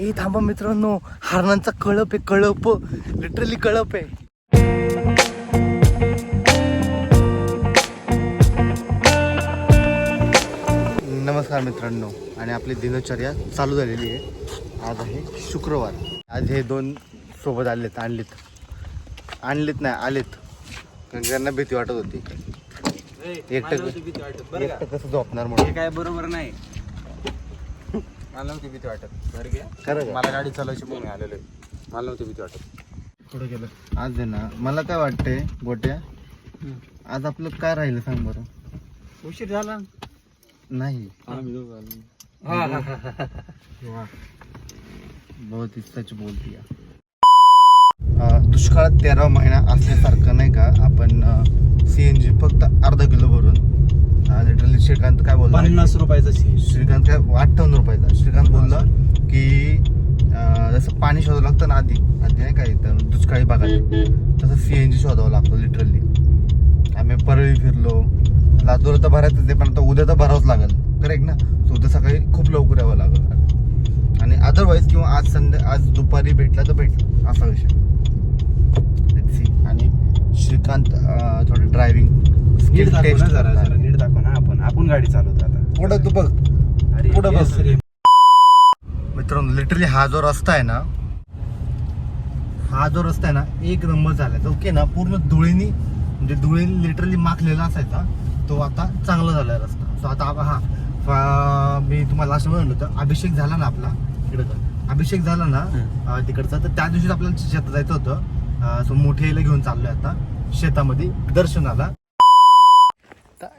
ए थांबा मित्रांनो. हरणांचा कळप आहे कळप. लिटरली कळप आहे. नमस्कार मित्रांनो. आणि आपली दिनचर्या चालू झालेली आहे. आज आहे शुक्रवार. आज हे दोन सोबत आलेत आणलीत. आणलीत नाही आलेत. कारण त्यांना भीती वाटत होती. एकटं एकटं कसं झोपणार हे म्हणून काय बरोबर नाही. मला नव्हती भीती वाटत. बरं घ्या खरं? मला गाडी चालवायची म्हणून आलेलो. मला नव्हती भीती वाटत. पुढे गेलं. आज आहे ना मला काय वाटतंय गोट्या आज आपलं काय राहिलं सांग बरं? उशीर झाला. नाही. आम्ही दोघं आलो. बहुत ही सच बोलती. अं, दुष्काळात तेरा महिना असल्यासारखं नाही का आपण सी एन जी फक्त अर्धा किलो भरून लिटरली श्रीकांत काय बोलला? पन्नास रुपयाचा श्रीकांत काय? अठ्ठावन्न रुपयाचा. श्रीकांत बोलला की अं, जसं पाणी शोधावं लागतं ना आधी. आधी नाही काय इथं दुष्काळी भागात. तसं सी एन जी शोधावं लागतं लिटरली आम्ही परळी फिरलो. लातूर तर भरायचं ते पण आता उद्या तर भरावंच लागेल. करेक्ट ना? So उद्या सकाळी खूप लवकर यावं लागेल. आणि अदरवाईज किंवा आज संध्या आज दुपारी भेटला तर भेटला. असा विषय. Let's see. आणि श्रीकांत अं, थोडं ड्रायव्हिंग नीट दाखव ना जरा जरा नीट. दाखव ना आपण. आपण गाडी चालवतो आता. पुढं तू बघ. अरे पुढं yes बस. रे. मित्रांनो लिटरली हा जो रस्ता आहे ना हा जो रस्ता आहे ना एक नंबर झालाय तो ओके ना पूर्ण धुळीनी म्हणजे धुळीने लिटरली माखलेला असायचा. तो आता चांगला झालाय रस्ता. सो आता आप- हा. फा- मी तुम्हाला लास्ट म्हणलं होतं अभिषेक झाला ना आपला. इकडं अभिषेक झाला ना अं, तिकडचा तर त्या दिवशी आपल्याला शेतात जायचं होतं. सो मोठ्याला घेऊन चाललोय आता. शेतामध्ये दर्शनाला.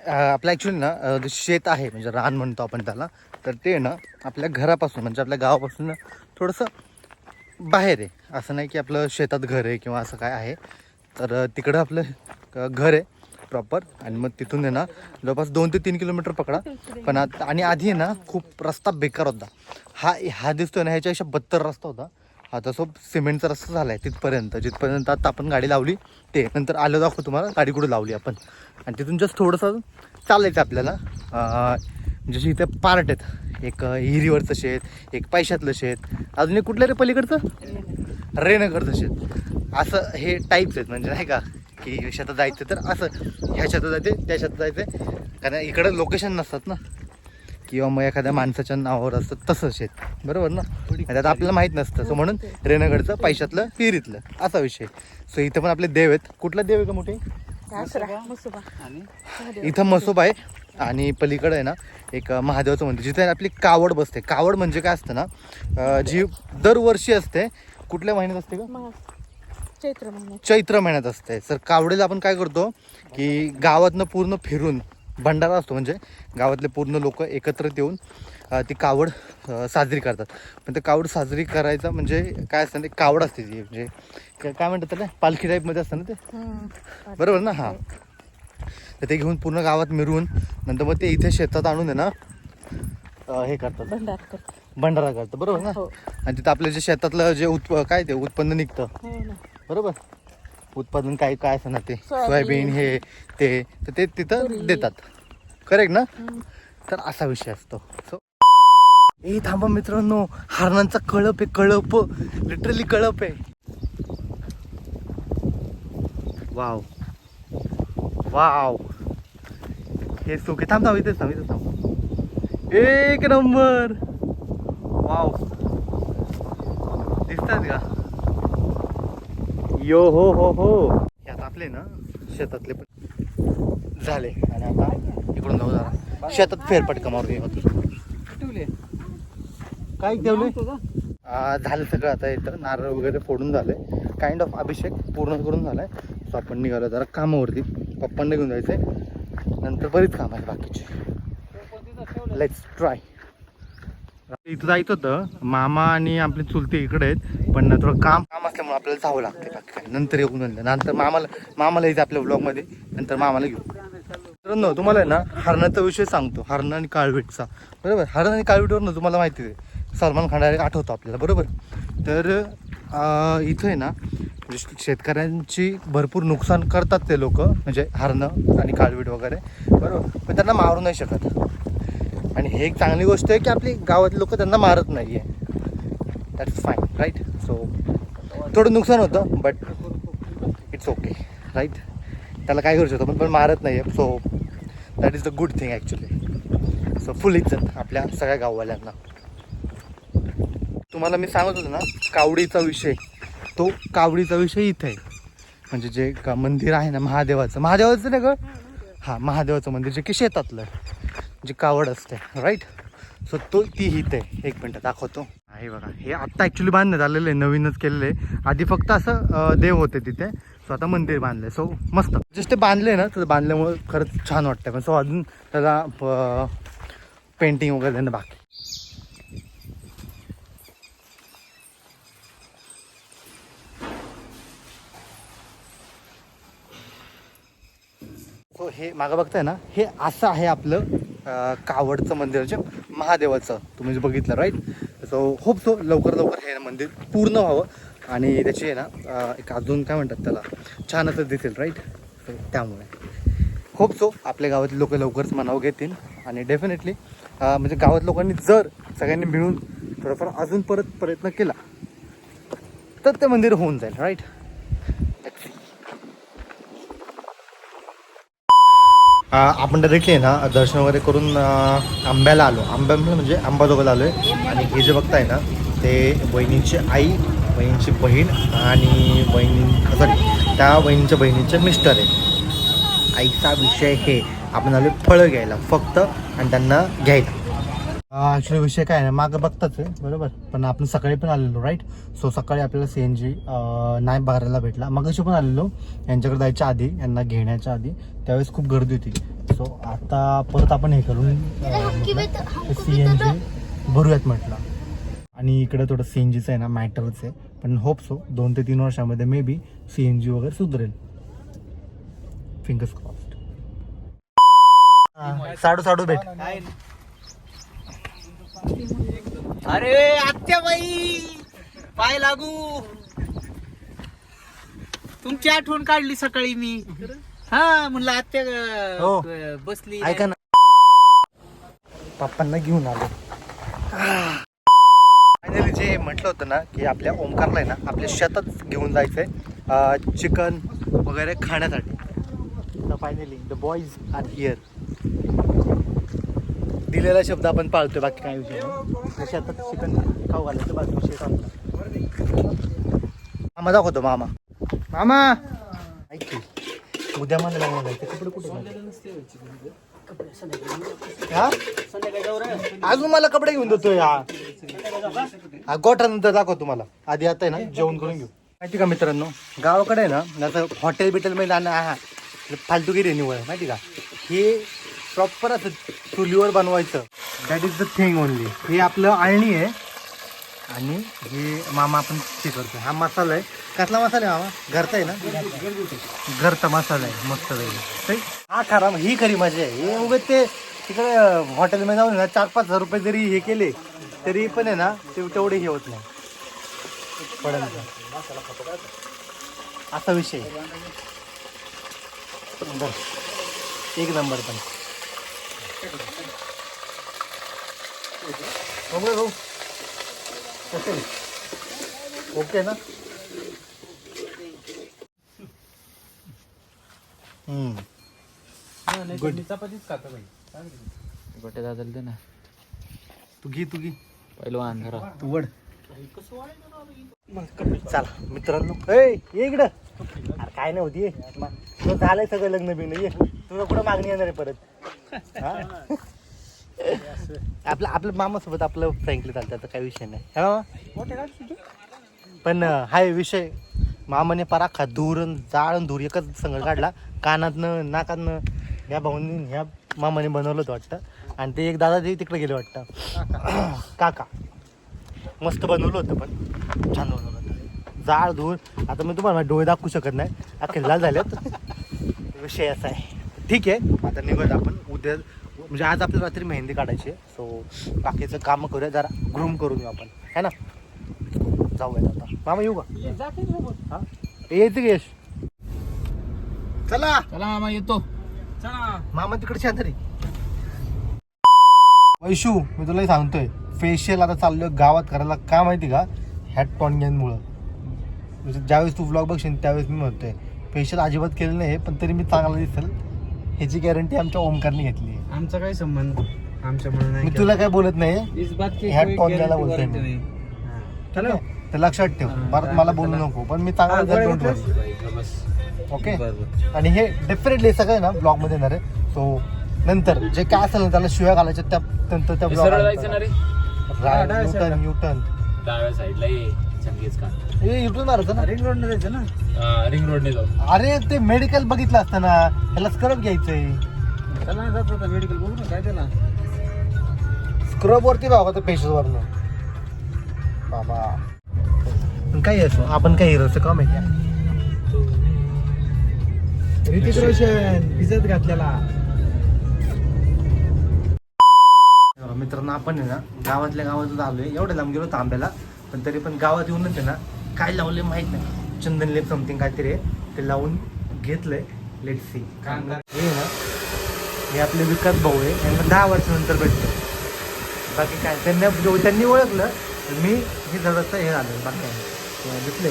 आपलं ॲक्च्युली ना शेत आहे म्हणजे रान म्हणतो आपण त्याला तर ते ना आपल्या घरापासून म्हणजे आपल्या गावापासून ना थोडंसं बाहेर आहे. असं नाही की आपलं शेतात घर आहे किंवा असं काय आहे. तर तिकडं आपलं घर आहे प्रॉपर आणि मग तिथून आहे ना जवळपास दोन ते तीन किलोमीटर पकडा. पण आता आणि आधी आहे ना खूप रस्ता बेकार होता. हा हा दिसतोय ना ह्याच्यापेक्षा बत्तर रस्ता होता. आता सो सिमेंटचा रस्ता झाला आहे तिथपर्यंत जिथपर्यंत आता आपण गाडी लावली ते नंतर आलं दाखवू तुम्हाला गाडी कुठे लावली आपण. आणि तिथून जस्ट थोडंसं चालायचं आपल्याला. अं, जसे इथे पार्ट आहेत एक हिरीवरचं शेत एक पैशातलं शेत अजून एक कुठलं रे पलीकडचं? रेनगरचं शेत. असं हे टाईप्स आहेत म्हणजे नाही का की शेतात जायचं तर असं ह्या शेतात जायचे त्या शेतात जायचं कारण इकडं लोकेशन नसतात ना. किंवा मग एखाद्या माणसाच्या नावावर असतं तसं शेत बरोबर ना? आणि त्यात आपल्याला माहीत नसतं. सो म्हणून रेनगडचं पैशातलं पिरीतलं असा विषय. सो इथं पण आपले देव आहेत. कुठला देव आहे का मोठे? आणि? इथं मसोबा आहे. आणि पलीकडे आहे ना एक महादेवाचं मंदिर. जिथे आपली कावड बसते. कावड म्हणजे काय असतं ना जी दरवर्षी असते. कुठल्या महिन्यात असते का चैत्र महिन्यात. चैत्र महिन्यात असते. तर कावडेला आपण काय करतो की गावातनं पूर्ण फिरून भंडारा असतो म्हणजे गावातले पूर्ण लोक एकत्र येऊन ती कावड साजरी करतात. पण ते कावड साजरी करायचं म्हणजे काय असतं ते कावड असते ती म्हणजे काय म्हणतात त्याला? पालखी टाईपमध्ये असतं ना ते? बरोबर ना? हां. तर ते घेऊन पूर्ण गावात मिरवून नंतर मग ते इथे शेतात आणून आहे ना हे करतात. भंडार करतो करतात. बरोबर ना? हो. आणि तिथं आपलं जे शेतातलं जे उत्प काय ते उत्पन्न निघतं. हो बरोबर? उत्पादन काय काय असं ना ते सोयाबीन. हे ते तर ते तिथं. देतात. करेक्ट ना. तर असा विषय असतो. सो ए थांबा मित्रांनो. हरणांचा कळप आहे कळप. लिटरली कळप आहे. वाव वाव हे सुखे थांब थांब इथेच थांब इथेच थांब. एक नंबर. वाव दिसतात का? यो हो हो हो. हे आता आपले ना शेतातले पण झाले. आणि आता इकडून जाऊ जरा. शेतात फेरपटका मारून ठेवले. काय ठेवले? झालं सगळं आता इथं. नारळ वगैरे फोडून झालंय काइंड ऑफ अभिषेक पूर्ण करून झालाय. सो आपण निघालो जरा कामावरती. पप्पांना घेऊन जायचंय. नंतर बरीच काम आहे बाकीची. लेट्स ट्राय इथं जायचं होतं. मामा आणि आपले चुलते इकडे आहेत. पण थोडं काम काम असल्यामुळे आपल्याला जावं लागतं बाकी काय. नंतर येऊन नंतर नंतर मामाला मामाला यायचं आपल्या ब्लॉगमध्ये नंतर मामाला घेऊ मित्रांनो तुम्हाला आहे ना हरणाचा विषय सांगतो. हरण आणि काळवीटचा. बरोबर? हरण आणि काळवीटवरनं तुम्हाला माहिती आहे. सलमान खान डायरेक्ट आठवतो आपल्याला. बरोबर? तर इथं आहे ना म्हणजे शेतकऱ्यांची भरपूर नुकसान करतात ते लोक. म्हणजे हरणं आणि काळवीट वगैरे. बरोबर? पण त्यांना मारू नाही शकत. आणि हे एक चांगली गोष्ट आहे की आपली गावातली लोक त्यांना मारत नाही आहे दॅट्स फाईन राईट सो थोडं नुकसान होतं बट इट्स ओके राईट त्याला काय करू शकतो पण पण मारत नाही आहे so that is the good thing actually so full इज्जत आपल्या सगळ्या गाववाल्यांना. तुम्हाला मी सांगत होतो ना कावडीचा विषय. तो कावडीचा विषय इथे आहे. म्हणजे जे का मंदिर आहे ना महादेवाचं. महादेवाचं नाही ग? हां महादेवाचं. मंदिर जे की शेतातलं जी कावड असते राईट सो तो ती इथे आहे एक मिनटं दाखवतो. आहे बघा हे आत्ता ॲक्च्युली बांधण्यात आलेलं आहे नवीनच केलेलं आहे. आधी फक्त असं देव होते तिथे. सो आता मंदिर बांधलं आहे सो मस्त. जस्ट ते बांधले ना तर बांधल्यामुळे खरंच छान वाटतं पण सो अजून त्याला पेंटिंग वगैरे देणं बाकी. सो हे मागं बघताय ना हे असं आहे आपलं कावडचं मंदिर जे महादेवाचं तुम्ही जे बघितलं राईट सो होप सो लवकर लवकर हे मंदिर पूर्ण व्हावं. आणि त्याची आहे ना एक अजून काय म्हणतात त्याला छान दिसेल राईट त्यामुळे. होप सो आपल्या गावातले लोक लवकरच मनाव घेतील. आणि डेफिनेटली म्हणजे गावात लोकांनी जर सगळ्यांनी मिळून थोडंफार अजून परत प्रयत्न केला तर ते मंदिर होऊन जाईल राईट आपण डायरेक्टली ना दर्शन वगैरे करून आंब्याला आलो. आंब्याला म्हणजे आंबाजोगाला आलो आहे आणि हे जे बघताय ना ते बहिणींची आई बहिणीची बहीण आणि बहिणी सॉरी त्या बहिणीच्या बहिणीचे मिस्टर आहे. आईचा विषय हे. आपण आलो फळं घ्यायला फक्त आणि त्यांना घ्यायला. ॲक्च्युली विषय काय आहे ना मागं बघताच आहे बरोबर? पण आपण सकाळी पण आलेलो राईट सो सकाळी आपल्याला सी एन जी नाही बघायला भेटला. मगाशी पण आलेलो यांच्याकडे जायच्या आधी यांना घेण्याच्या आधी. त्यावेळेस खूप गर्दी होती. सो आता परत आपण हे करून सी एन जी भरूयात म्हटलं. आणि इकडे थोडं सी एन जीचं आहे ना मॅटरच आहे. पण होप सो दोन ते तीन वर्षामध्ये may B C N G वगैरे सुधरेल. फिंगर्स क्रॉस्ड साडू साडू भेट. अरे आत्याबाई पाय लागू. तुमची आठवण काढली सकाळी मी. हा म्हणलं आत्या हो. अं, बसली. ऐका ना. पप्पांना घेऊन आलो. फायनली जे म्हटलं होतं ना की आपल्या ओमकारला आहे ना आपल्या शेतात घेऊन जायचंय चिकन वगैरे खाण्यासाठी. Finally the boys are here दिलेला शब्द आपण पाळतोय बाकी काय विषय नाही. शेतात चिकन खाऊ घालायचं बाकी विषय मामा दाखवतो मामा. मामा! ऐक उद्या मला लागणार आहे कपडे कुठे हा? अजून मला कपडे घेऊन देतोय हा. गोठ्यानंतर दाखव तुम्हाला. आधी आता आहे ना जेवण करून घेऊ. माहिती का मित्रांनो गावाकडे आहे ना आता हॉटेल बिटेल मध्ये जाणं हा. फालतूगिरी निवड आहे माहिती का? हे प्रॉपर असं चुलीवर बनवायचं. That is the thing only हे आपलं आळणी आहे. आणि हे मामा आपण ते करतो हा मसाला आहे. कसला मसाला आहे मामा? घरचा आहे ना? घरचा मसाला आहे. मस्त जाईल हा खरा ही खरी मजा आहे. हे उभे ते तिकडे हॉटेलमध्ये जाऊन ना चार पाच हजार रुपये जरी हे केले तरी पण आहे ना ते तेवढे हे होत नाही. पडेल असा विषय बरं. एक नंबर पण. कसं? आहे? ओके ना? हम्म. गुड. चपातीच खातो बाई. गोटे दादाला दे ना. तू घे तू घे. पहिलवान धरा. तू वड. चला मित्रांनो. ए ये इकडं. अरे काय नाही होती तुझं झालंय सगळं लग्न बिग्न ये. तुझं कुठं मागणी येणार आहे परत? आपलं आपलं मामासोबत आपलं फ्रँकली चालतं आता काही विषय नाही. हा मामा? पण हाय विषय. मामाने पराखा धूर अन जाळ अन धूर एकच संघ काढला. कानातनं नाकातनं ह्या भाऊनी ह्या मामाने बनवलं होतं वाटतं. आणि ते एक दादा ते तिकडे गेले वाटतं. काका. मस्त बनवलं होतं पण. छान बनवलं होतं. जाळ धूर. आता मी तुम्हाला डोळे दाखवू शकत नाही. अख्खे लाल झालेत. विषय असा आहे. ठीक आहे. आता निघत आपण. उद्या म्हणजे आज आपल्याला रात्री मेहंदी काढायची आहे. सो बाकीचं काम करूया. जरा ग्रूम करून येऊ आपण. है ना? जाऊयात आता. मामा येऊ का? हा? की यश? चला. चला मामा येतो. मामा तिकडे शेजारी वैशू मी तुलाही सांगतोय. फेशियल आता चाललोय गावात करायला. का माहिती का? ह्या टॉनग्यांमुळं म्हणजे ज्यावेळेस तू ब्लॉग बघशील त्यावेळेस मी म्हणतोय. फेशियल अजिबात केलं नाही पण तरी मी चांगला दिसेल. ह्याची गॅरंटी आमच्या ओमकारने घेतली आहे आमचा काय संबंध आमच्या म्हणून नाही मी तुला काय बोलत नाही इस बात की guarantee बोलतोय. नाही. हा. आहे? तर लक्षात ठेव परत मला बोलू नको पण मी चांगला हा? बस. ओके बरं, बरं. आणि हे डेफिनेटली सगळं ना ब्लॉगमध्ये येणार आहे सो नंतर जे काय असेल ना त्याला शिव्या घालायच्या त्या नंतर त्या ब्लॉग सरळ जायचं ना रे हा, ला. युटर्न डाव्या साईडला ये संगीत का हे युटर्न मारायचं ना? रिंग रोडने जायचं ना? रिंग रोडने जाऊ. अरे ते मेडिकल बघितलं असतं ना. त्याला स्क्रब घ्यायचंय. चला ना जात होता मेडिकल बघू ना काय त्याला? स्क्रब वरती बघा तर पेशस वरनं. बाबा. पण काही असो आपण काही हिरोचं काम आहे का? ऋतिक रोशन भिजत घातलेला. मित्रांनो आपण आहे ना गावातल्या गावातच आलोय. एवढं लांब गेलो तांब्याला. पण तरी पण गावात येऊनच आहे ना काय लावले माहीत नाही. चंदन लेप समथिंग काहीतरी आहे ते लावून घेतलंय. लेट सी कांदा. हे ना हे आपले विकास भाऊ आहे यांना दहा वर्षानंतर भेटतो बाकी काय त्यांना जो त्यांनी ओळखलं तर मी हे जवळचं हे झालं बाकी. दिसले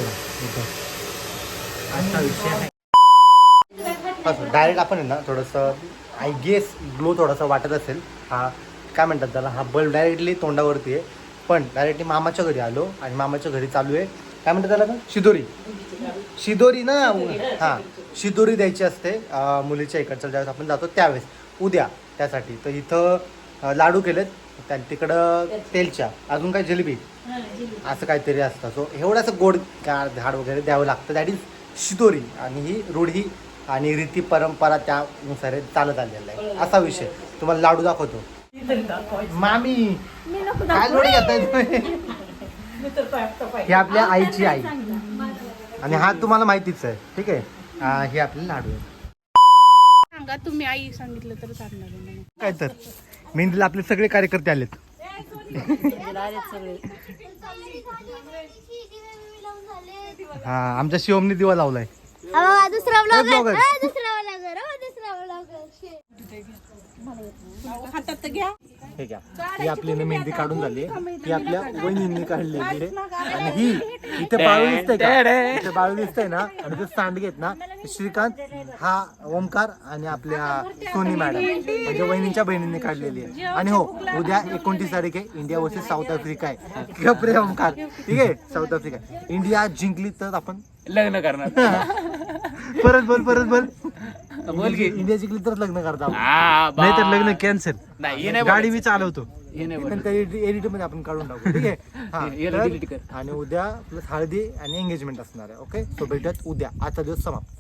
असा विषय आहे. डायरेक्ट आपण आहे ना थोडंसं आय गेस ग्लो थोडासा वाटत असेल. हा काय म्हणतात त्याला हा बल्ब डायरेक्टली तोंडावरती आहे. पण डायरेक्टली मामाच्या घरी आलो आणि मामाच्या घरी चालू आहे. काय म्हणतात त्याला का शिदोरी. शिदोरी ना? हां. शिदोरी द्यायची असते मुलीच्या इकडच्या ज्यावेळेस आपण जातो त्यावेळेस. उद्या त्यासाठी. तर इथं लाडू केलेत. त्या तिकडं तेलच्या. अजून काय? जिलेबी. असं काहीतरी असतं. सो एवढंसं गोड झाड वगैरे द्यावं लागतं. दॅट इज शिदोरी. आणि ही रूढी आणि रीती परंपरा त्यानुसार चालत आलेला आहे. असा विषय. तुम्हाला लाडू दाखवतो. मामी काय लोडी घेताय तुम्ही. ही आपल्या आईची आई. आणि हा तुम्हाला माहितीच आहे. ठीक आहे? हा, हे आपले लाडू आहे. सांगा तुम्ही आई सांगितलं तर चालणार. काय तर? मेहंदीला आपले सगळे कार्यकर्ते आलेत. हा आमच्या शिवमने दिवा लावलाय. दुसरा हातात तर घ्या. हे घ्या. ही आपली ना मेहंदी काढून झाली ही आपल्या वहिनींनी काढलेली आहे. आणि ही इथे बाळू दिसतंय का? इथे बाळू दिसतंय ना? आणि ते सांडगे आहेत ना श्रीकांत हा ओमकार आणि आपल्या सोनी मॅडम. म्हणजे वहिनींच्या बहिणींनी काढलेली आहे. आणि हो उद्या एकोणतीस तारीख आहे. इंडिया वर्सेस साऊथ आफ्रिका आहे. गपरे ओमकार. ठीक आहे? साऊथ आफ्रिका इंडिया जिंकली तर आपण लग्न करणार. परत बोल परत बोल. बोल की. इंडिया जिंकली तर लग्न करता आपण. हा, बा- नाही तर लग्न कॅन्सल नाही हे नाही गाडी मी चालवतो. हे नाही बोलायचं. नंतर एडिटमध्ये आपण काढून टाकू. ठीक आहे? हा, हे- हे तर- delete कर. आणि उद्या प्लस हळदी आणि एंगेजमेंट असणार आहे ओके सो भेटत उद्या. आजचा दिवस समाप्त.